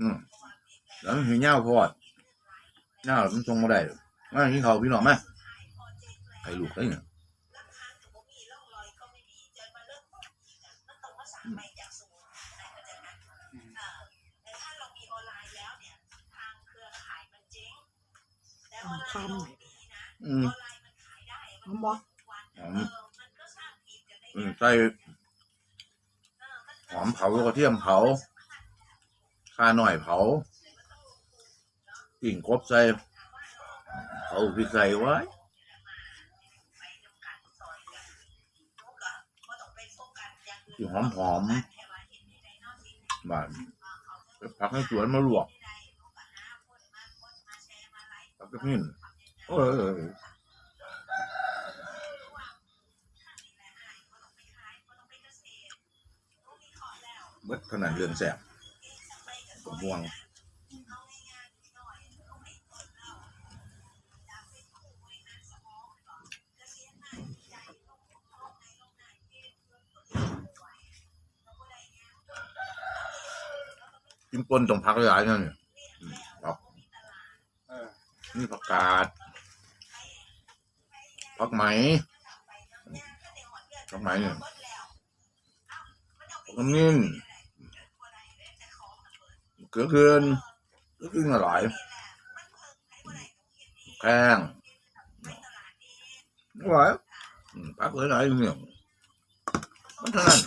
อืมแล้วมันหิวเง่าพอดเง่ามันทรงมาได้มากินข้าวพี่น้องมาใครลูกได้เนี่ยอืมหอมคำหน่อยอืมหอมบ่หอมอืมใส่หอมเผากระเทียมเผา ข่าหน่อยเผากิ่งกบใส่เผาพริกใส่ไว้ที่หอมหอมบานไปพักให้สวนมาลวกพักกระหินโอ้ยเบิดขนาดเรื่องแสบ ม่วง กินปนตรงพักหลายนั่นเนี่ยอืมครับ นี่ผักกาดผักไหมผักไหมเนี่ยผักนิ่นเกลือเกินเกลือเกินอร่อยแข้งอร่อยอืม พักเลยหลายๆเนี่ยมันเท่านั้น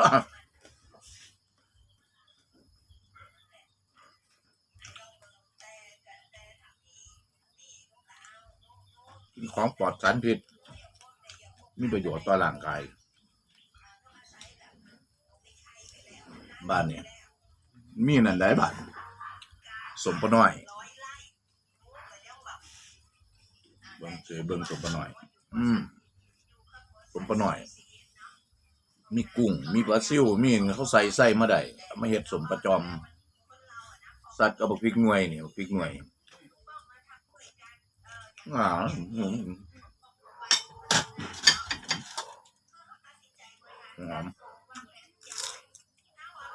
บอก กินของปลอดสารพิษมีประโยชน์ต่อร่างกาย บ้านเนี่ยมีนั่นได้บ้านสมปะน้อยเบิ่งเจอเบิ่งสมปะน้อย อืมสมปะน้อย มีกุ้ง มีปลาซิวมีหยังเขาใส่ใส่มาได้มาเฮ็ดสมประจอม สัตว์กับบักพริกหน่วยเนี่บักพริกหน่วย อ่าอืมหอม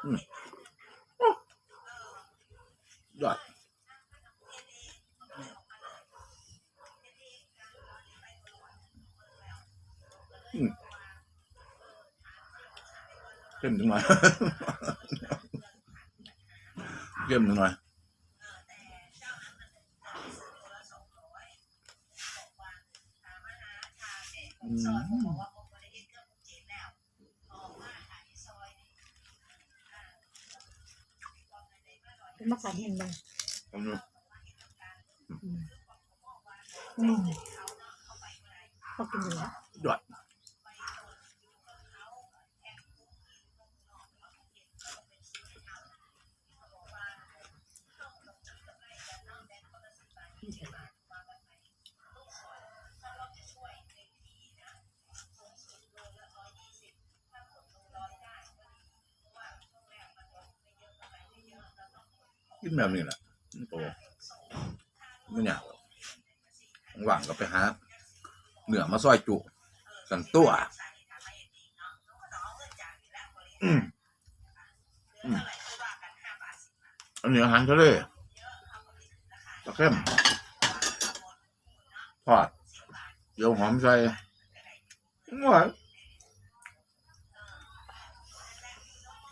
อืมยอ เข้มจังหน่อยเข้มจังหน่อยอืมเป็นมะขามเห็นบ่ผมดูอืมอืมพอกินอยู่แล้วยอด กินแบบนี้แหละโตไม่อยากหรอกหวังก็ไปหาเหนือมาซอยจุสันตัวอืมอืมอันนี้อาหารทะเลตะเข้มทอดเดี๋ยวหอมใส่หวาน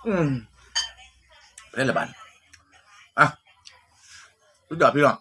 อืมเล่นละบัน pizza